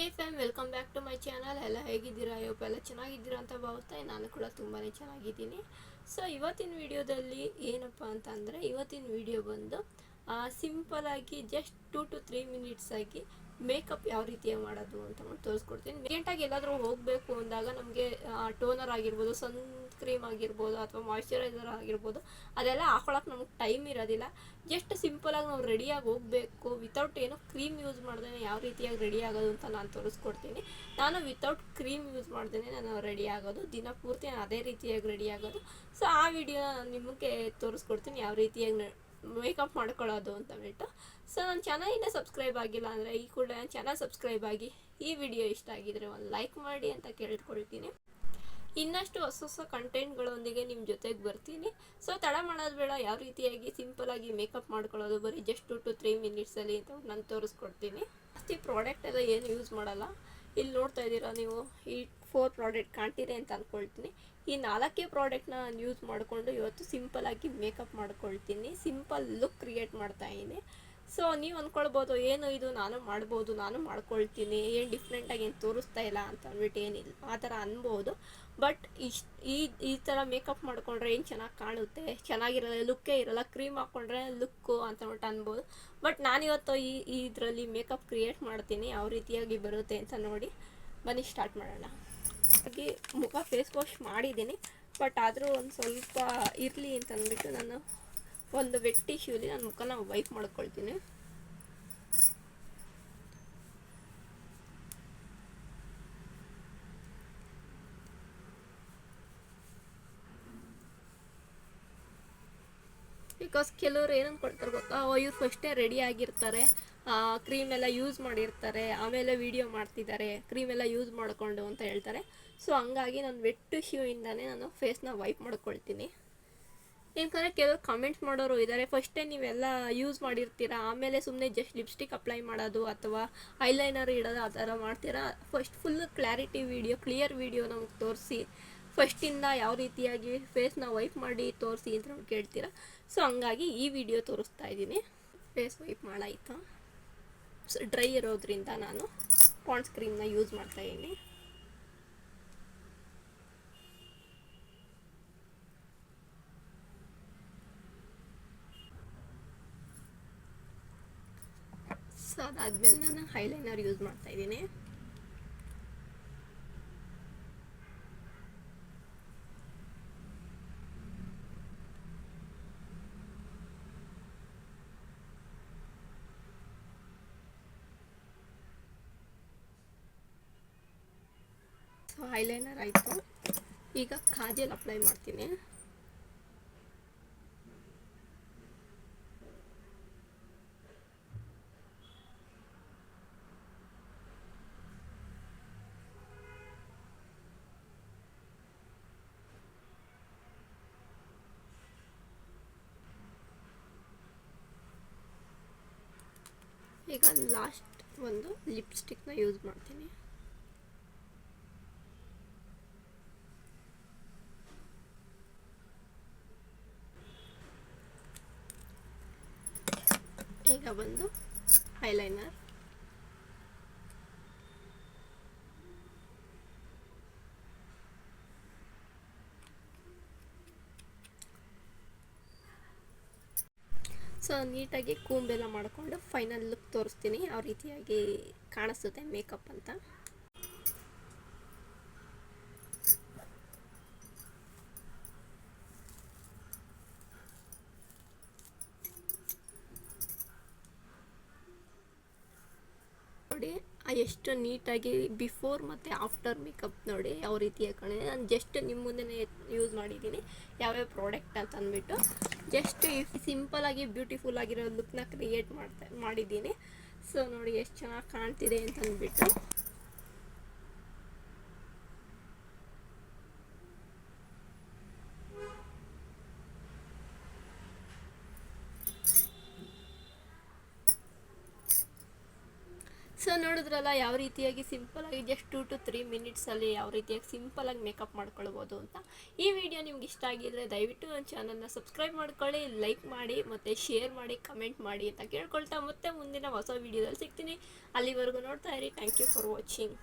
Hey fam welcome back to my channel ಎಲ್ಲ ಹೇಗಿದ್ದೀರಾ? ಅಯ್ಯಪ್ಪ ಎಲ್ಲ ಚೆನ್ನಾಗಿದ್ದೀರಾ ಅಂತ ಭಾವಿಸ್ತಾ ನಾನು ಕೂಡ ತುಂಬಾ ಚೆನ್ನಾಗಿದ್ದೀನಿ. ಸೊ ಇವತ್ತಿನ ವಿಡಿಯೋದಲ್ಲಿ ಏನಪ್ಪ ಅಂತ ಅಂದರೆ, ಇವತ್ತಿನ ವಿಡಿಯೋ ಬಂದು ಸಿಂಪಲಾಗಿ just two to three minutes ಆಗಿ ಮೇಕಪ್ ಯಾವ ರೀತಿಯಾಗಿ ಮಾಡೋದು ಅಂತ ತೋರಿಸ್ಕೊಡ್ತೀನಿ. ಅರ್ಜೆಂಟಾಗಿ ಎಲ್ಲಾದರೂ ಹೋಗಬೇಕು ಅಂದಾಗ ನಮಗೆ ಟೋನರ್ ಆಗಿರ್ಬೋದು ಸನ್ ಕ್ರೀಮ್ ಆಗಿರ್ಬೋದು ಅಥವಾ ಮಾಯ್ಶ್ಚರೈಸರ್ ಆಗಿರ್ಬೋದು, ಅದೆಲ್ಲ ಹಾಕೊಳಕ್ಕೆ ನಮಗೆ ಟೈಮ್ ಇರೋದಿಲ್ಲ. ಜಸ್ಟ್ ಸಿಂಪಲಾಗಿ ನಾವು ರೆಡಿಯಾಗಿ ಹೋಗಬೇಕು. ವಿತೌಟ್ ಏನೋ ಕ್ರೀಮ್ ಯೂಸ್ ಮಾಡ್ದೇ ಯಾವ ರೀತಿಯಾಗಿ ರೆಡಿ ಆಗೋದು ಅಂತ ನಾನು ತೋರಿಸ್ಕೊಡ್ತೀನಿ. ನಾನು ವಿತೌಟ್ ಕ್ರೀಮ್ ಯೂಸ್ ಮಾಡ್ದೇ ನಾನು ರೆಡಿ ಆಗೋದು. ದಿನ ಪೂರ್ತಿ ಅದೇ ರೀತಿಯಾಗಿ ರೆಡಿ ಆಗೋದು. ಸೊ ಆ ವಿಡಿಯೋ ನಿಮಗೆ ತೋರಿಸ್ಕೊಡ್ತೀನಿ ಯಾವ ರೀತಿಯಾಗಿ ಮೇಕಪ್ ಮಾಡ್ಕೊಳ್ಳೋದು ಅಂತ ಹೇಳ್ಬಿಟ್ಟು. ಸೊ ನನ್ನ ಚಾನಲಿಂದ ಸಬ್ಸ್ಕ್ರೈಬ್ ಆಗಿಲ್ಲ ಅಂದರೆ ಈ ಕೂಡ ನನ್ನ ಚಾನಲ್ ಸಬ್ಸ್ಕ್ರೈಬ್ ಆಗಿ ಈ ವಿಡಿಯೋ ಇಷ್ಟ ಆಗಿದ್ರೆ ಒಂದು ಲೈಕ್ ಮಾಡಿ ಅಂತ ಕೇಳ್ಕೊಳ್ತೀನಿ ಇನ್ನಷ್ಟು ಹೊಸ ಹೊಸ ಕಂಟೆಂಟ್ಗಳೊಂದಿಗೆ ನಿಮ್ಮ ಜೊತೆಗೆ ಬರ್ತೀನಿ. ಸೊ ತಡ ಮಾಡೋದು ಬೇಡ. ಯಾವ ರೀತಿಯಾಗಿ ಸಿಂಪಲಾಗಿ ಮೇಕಪ್ ಮಾಡ್ಕೊಳ್ಳೋದು ಬರೀ ಜಸ್ಟ್ ಟು ಟು ತ್ರೀ ಮಿನಿಟ್ಸಲ್ಲಿ ಅಂತ ನಾನು ತೋರಿಸ್ಕೊಡ್ತೀನಿ. ಜಾಸ್ತಿ ಪ್ರಾಡಕ್ಟ್ ಎಲ್ಲ ಏನು ಯೂಸ್ ಮಾಡಲ್ಲ. ಇಲ್ಲಿ ನೋಡ್ತಾ ಇದ್ದೀರಾ ನೀವು ಈ ಫೋರ್ ಪ್ರಾಡಕ್ಟ್ ಕಾಣ್ತೀರಿ ಅಂತ ಅಂದ್ಕೊಳ್ತೀನಿ ಈ ನಾಲ್ಕೇ ಪ್ರಾಡಕ್ಟ್ನ ನಾನು ಯೂಸ್ ಮಾಡಿಕೊಂಡು ಇವತ್ತು ಸಿಂಪಲಾಗಿ ಮೇಕಪ್ ಮಾಡ್ಕೊಳ್ತೀನಿ. ಸಿಂಪಲ್ ಲುಕ್ ಕ್ರಿಯೇಟ್ ಮಾಡ್ತಾ ಇದ್ದೀನಿ. ಸೊ, ನೀವು ಅಂದ್ಕೊಳ್ಬೋದು, ಏನು ಇದು ನಾನು ಮಾಡ್ಬೋದು, ನಾನು ಮಾಡ್ಕೊಳ್ತೀನಿ, ಏನು ಡಿಫ್ರೆಂಟಾಗಿ ಏನು ತೋರಿಸ್ತಾ ಇಲ್ಲ ಅಂತ ಅಂದ್ಬಿಟ್ಟು ಏನಿಲ್ಲ. ಆ ಥರ ಅನ್ಬೋದು. ಬಟ್ ಇಷ್ಟು, ಈ ಈ ಥರ ಮೇಕಪ್ ಮಾಡ್ಕೊಂಡ್ರೆ ಏನು ಚೆನ್ನಾಗಿ ಕಾಣುತ್ತೆ? ಚೆನ್ನಾಗಿರಲ್ಲ, ಲುಕ್ಕೇ ಇರಲ್ಲ, ಕ್ರೀಮ್ ಹಾಕ್ಕೊಂಡ್ರೆ ಲುಕ್ಕು ಅಂತ ಅಂದ್ಬಿಟ್ಟು ಅನ್ಬೋದು. ಬಟ್ ನಾನಿವತ್ತು ಈ ಇದರಲ್ಲಿ ಮೇಕಪ್ ಕ್ರಿಯೇಟ್ ಮಾಡ್ತೀನಿ, ಯಾವ ರೀತಿಯಾಗಿ ಬರುತ್ತೆ ಅಂತ ನೋಡಿ. ಬನ್ನಿ, ಸ್ಟಾರ್ಟ್ ಮಾಡೋಣ. ಹಾಗೆ ಮುಖ ಫೇಸ್ ವಾಶ್ ಮಾಡಿದ್ದೀನಿ. ಬಟ್ ಆದರೂ ಒಂದು ಸ್ವಲ್ಪ ಇರಲಿ ಅಂತ ಅಂದ್ಬಿಟ್ಟು ನಾನು ಒಂದು ವೆಟ್ ಟಿಶ್ಯೂಲಿ ನನ್ನ ಮುಖನ ವೈಪ್ ಮಾಡ್ಕೊಳ್ತೀನಿ. ಬಿಕಾಸ್ ಕೆಲವರು ಕೊಡ್ತಾರೆ ಗೊತ್ತಾ? ಇವ್ರು ಫಸ್ಟೇ ರೆಡಿ ಆಗಿರ್ತಾರೆ. ಕ್ರೀಮ್ ಎಲ್ಲ ಯೂಸ್ ಮಾಡಿರ್ತಾರೆ, ಆಮೇಲೆ ವಿಡಿಯೋ ಮಾಡ್ತಿದ್ದಾರೆ ಕ್ರೀಮ್ ಎಲ್ಲ ಯೂಸ್ ಮಾಡಿಕೊಂಡು ಅಂತ ಹೇಳ್ತಾರೆ. ಸೊ ಹಂಗಾಗಿ ನಾನು ವೆಟ್ ಇಂದಾನೆ ನಾನು ಫೇಸ್ನ ವೈಪ್ ಮಾಡ್ಕೊಳ್ತೀನಿ. ಏನಕ್ಕಂದರೆ ಕೆಲವರು ಕಮೆಂಟ್ಸ್ ಮಾಡೋರು ಇದ್ದಾರೆ ಫಸ್ಟೇ ನೀವೆಲ್ಲ ಯೂಸ್ ಮಾಡಿರ್ತೀರಾ, ಆಮೇಲೆ ಸುಮ್ಮನೆ ಜಸ್ಟ್ ಲಿಪ್ಸ್ಟಿಕ್ ಅಪ್ಲೈ ಮಾಡೋದು ಅಥವಾ ಐಲೈನರ್ ಇಡೋದು ಆ ಥರ ಮಾಡ್ತೀರಾ? First full clarity video clear video ನಮ್ಗೆ ತೋರಿಸಿ ಫಸ್ಟಿಂದ ಯಾವ ರೀತಿಯಾಗಿ ಫೇಸ್ನ ವೈಪ್ ಮಾಡಿ ತೋರಿಸಿ ಅಂತ ನಮ್ಗೆ ಕೇಳ್ತೀರಾ? ಸೊ ಹಂಗಾಗಿ ಈ ವಿಡಿಯೋ ತೋರಿಸ್ತಾ ಇದ್ದೀನಿ. Face wipe ಮಾಡಾಯ್ತು? ಡ್ರೈ ಇರೋದ್ರಿಂದ ನಾನು ಪಾಂಡ್ಸ್ ಕ್ರೀಮ್ನ ಯೂಸ್ ಮಾಡ್ತಾ ಇದ್ದೀನಿ. ಸೊ ಅದಾದಮೇಲೆ ನಾನು ಹೈಲೈನರ್ ಯೂಸ್ ಮಾಡ್ತಾ ಸೊ ಐಲೈನರ್ ಆಯಿತು. ಈಗ ಕಾಜಲ್ ಅಪ್ಲೈ ಮಾಡ್ತೀನಿ. ಈಗ ಲಾಸ್ಟ್ ಒಂದು ಲಿಪ್ಸ್ಟಿಕ್ನ ಯೂಸ್ ಮಾಡ್ತೀನಿ. ಬಂದು ಐಲೈನರ್ ಸೊ ನೀಟಾಗಿ ಕೂಂಬೆಲ್ಲ ಮಾಡಿಕೊಂಡು ಫೈನಲ್ ಲುಕ್ ತೋರಿಸ್ತೀನಿ. ಯಾವ ರೀತಿಯಾಗಿ ಕಾಣಿಸುತ್ತೆ ಮೇಕಪ್ ಅಂತ ನೋಡಿ ಆ ಎಷ್ಟು ನೀಟಾಗಿ ಬಿಫೋರ್ ಮತ್ತು ಆಫ್ಟರ್ ಮೇಕಪ್ ನೋಡಿ ಯಾವ ರೀತಿ ಹಾಕೊಂಡೆ ನಾನು ಜಸ್ಟ್ ನಿಮ್ಮ ಮುಂದೆ ಯೂಸ್ ಮಾಡಿದ್ದೀನಿ. ಯಾವ್ಯಾವ ಪ್ರಾಡಕ್ಟ್ ಅಂತ ಅಂದ್ಬಿಟ್ಟು ಜಸ್ಟ್ ಸಿಂಪಲಾಗಿ ಬ್ಯೂಟಿಫುಲ್ ಆಗಿರೋ ಲುಕ್ನ ಕ್ರಿಯೇಟ್ ಮಾಡ್ತಾ ಮಾಡಿದ್ದೀನಿ. ಸೊ ನೋಡಿ ಎಷ್ಟು ಚೆನ್ನಾಗಿ ಕಾಣ್ತಿದೆ ಅಂತ ಅಂದ್ಬಿಟ್ಟು ಸೊ ನೋಡಿದ್ರಲ್ಲ, ಯಾವ ರೀತಿಯಾಗಿ ಸಿಂಪಲಾಗಿ ಜಸ್ಟ್ ಟು ಟು ತ್ರೀ ಮಿನಿಟ್ಸಲ್ಲಿ ಯಾವ ರೀತಿಯಾಗಿ ಸಿಂಪಲಾಗಿ ಮೇಕಪ್ ಮಾಡ್ಕೊಳ್ಬೋದು ಅಂತ. ಈ ವಿಡಿಯೋ ನಿಮ್ಗೆ ಇಷ್ಟ ಆಗಿದ್ರೆ ದಯವಿಟ್ಟು ನನ್ನ ಚಾನಲ್ನ ಸಬ್ಸ್ಕ್ರೈಬ್ ಮಾಡ್ಕೊಳ್ಳಿ ಲೈಕ್ ಮಾಡಿ, ಮತ್ತು ಶೇರ್ ಮಾಡಿ ಕಮೆಂಟ್ ಮಾಡಿ ಅಂತ ಕೇಳ್ಕೊಳ್ತಾ ಮತ್ತೆ ಮುಂದಿನ ಹೊಸ ವಿಡಿಯೋದಲ್ಲಿ ಸಿಗ್ತೀನಿ. ಅಲ್ಲಿವರೆಗೂ ನೋಡ್ತಾ ಇರಿ. Thank you for watching